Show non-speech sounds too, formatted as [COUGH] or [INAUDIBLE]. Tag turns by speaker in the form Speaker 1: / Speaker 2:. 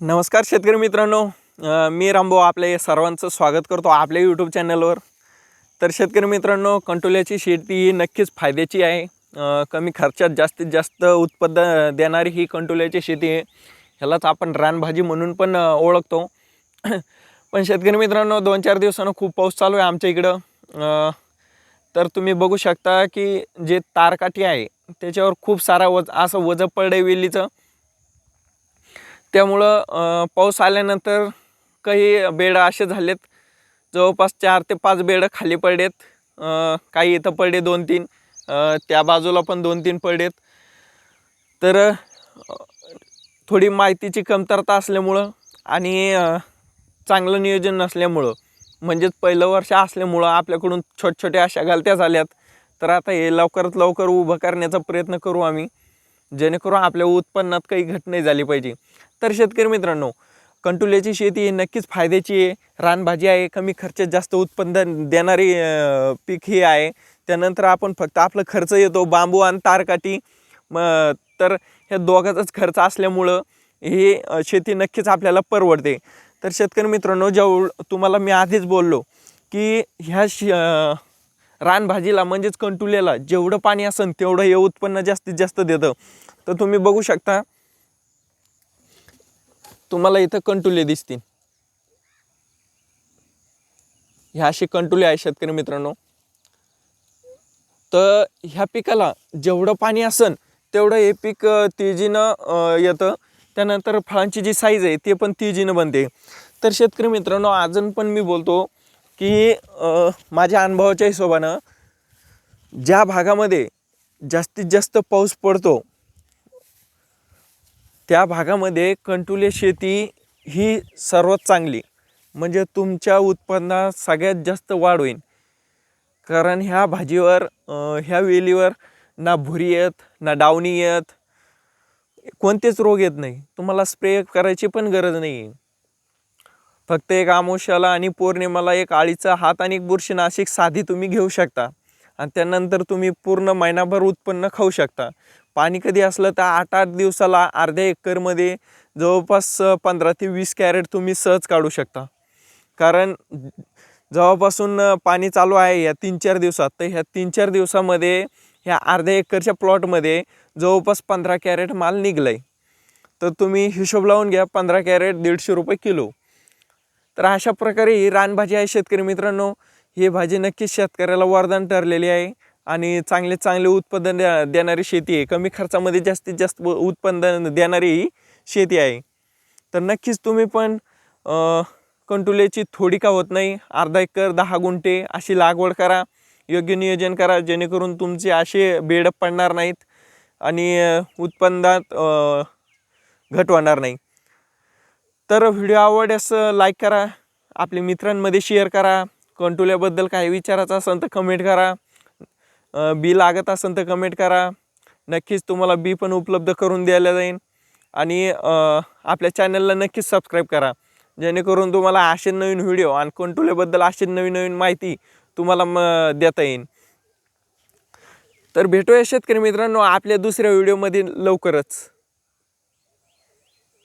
Speaker 1: नमस्कार शेतकरी मित्रांनो. मी रामभाऊ आपले सर्वांचं स्वागत करतो आपल्या यूट्यूब चॅनलवर तर शेतकरी मित्रांनो कंटोल्याची शेती ही नक्कीच फायद्याची आहे. कमी खर्चात जास्तीत जास्त उत्पादन देणारी ही कंटोल्याची शेती आहे. ह्यालाच आपण रानभाजी म्हणून पण ओळखतो. [COUGHS] पण शेतकरी मित्रांनो दोन चार दिवसानं खूप पाऊस चालू आहे आमच्या इकडं. तर तुम्ही बघू शकता की जे तारकाठी आहे त्याच्यावर खूप सारा वज असं वजं पडे वेलीचं त्यामुळं पाऊस आल्यानंतर काही बेड असे झालेत. जवळपास चार ते पाच बेडं खाली पडलेत. काही इथं पडले दोन तीन त्या बाजूला पण दोन तीन पडलेत. तर थोडी माहितीची कमतरता असल्यामुळं आणि चांगलं नियोजन नसल्यामुळं म्हणजेच पहिलं वर्ष असल्यामुळं आपल्याकडून छोट छोट्या अशा गलत्या झाल्यात. तर आता हे लवकरात लवकर उभं करण्याचा प्रयत्न करू आम्ही. जेणेकरून आपल्या उत्पन्नात काही घट नाही झाली पाहिजे. तर शेतकरी मित्रांनो कंटुल्याची शेती ही नक्कीच फायद्याची आहे. रानभाजी आहे कमी खर्चात जास्त उत्पन्न देणारी पीक ही आहे. त्यानंतर आपण फक्त आपला खर्च येतो बांबू आणि तारकाटी. म तर ह्या दोघाचाच खर्च असल्यामुळं हे शेती नक्कीच आपल्याला परवडते. तर शेतकरी मित्रांनो जेव तुम्हाला मी आधीच बोललो की ह्या श रानभाजीला म्हणजेच कंटुल्याला जेवढं पाणी असेल तेवढं हे उत्पन्न जास्तीत जास्त देतं. तर तुम्ही बघू शकता तुम्हाला इथं कंटुले दिसतील. ह्या असे कंटुले आहे शेतकरी मित्रांनो. तर ह्या पिकाला जेवढं पाणी असेल तेवढं हे पीक तेजीनं येतं. त्यानंतर फळांची जी साईज आहे ते पण तेजीनं बनते. तर शेतकरी मित्रांनो अजून पण मी बोलतो की माझ्या अनुभवाच्या हिशोबानं ज्या भागामध्ये जास्तीत जास्त पाऊस पडतो त्या भागामध्ये कंटुले शेती ही सर्वात चांगली. म्हणजे तुमच्या उत्पन्नात सगळ्यात जास्त वाढ होईल. कारण ह्या भाजीवर ह्या वेलीवर ना भुरी येत ना डावणी येत कोणतेच रोग येत नाही. तुम्हाला स्प्रे करायची पण गरज नाही आहे फक्त एक आमोशाला आणि पौर्णिमाला एक आळीचा हात आणि एक बुरशीनाशिक साधी तुम्ही घेऊ शकता. आणि त्यानंतर तुम्ही पूर्ण महिनाभर उत्पन्न खाऊ शकता. पाणी कधी असलं तर आठ आठ दिवसाला अर्ध्या एकरमध्ये जवळपास पंधरा ते वीस कॅरेट तुम्ही सहज काढू शकता. कारण जेव्हापासून पाणी चालू आहे या तीन चार दिवसात. तर ह्या तीन चार दिवसामध्ये ह्या अर्ध्या एकरच्या प्लॉटमध्ये जवळपास पंधरा कॅरेट माल निघलं आहे तर तुम्ही हिशोब लावून घ्या पंधरा कॅरेट दीडशे रुपये किलो. तर अशा प्रकारे ही रानभाजी आहे शेतकरी मित्रांनो. ही भाजी नक्कीच शेतकऱ्याला वरदान ठरलेली आहे आणि चांगले चांगले उत्पादन द्या देणारी शेती आहे. कमी खर्चामध्ये जास्तीत जास्त उत्पादन देणारी ही शेती आहे. तर नक्कीच तुम्ही पण अं, कंटुल्याची थोडी का होत नाही. अर्धा एकर दहा गुंठे अशी लागवड करा. योग्य नियोजन करा. जेणेकरून तुमचे असे बेड पडणार नाहीत आणि उत्पन्नात घट होणार नाही. तर व्हिडिओ आवडल्यास लाईक करा. आपल्या मित्रांमध्ये शेअर करा. कंटुल्याबद्दल काही विचारायचं असेल तर कमेंट करा. बी लागत असेल तर कमेंट करा. नक्कीच तुम्हाला बी पण उपलब्ध करून द्यायला जाईल आणि आपल्या चॅनलला नक्कीच सबस्क्राईब करा. जेणेकरून तुम्हाला असे नवीन व्हिडिओ आणि कंटुल्याबद्दल असे नवीन नवीन माहिती तुम्हाला म देता येईल तर भेटूया शेतकरी मित्रांनो आपल्या दुसऱ्या व्हिडिओमध्ये लवकरच.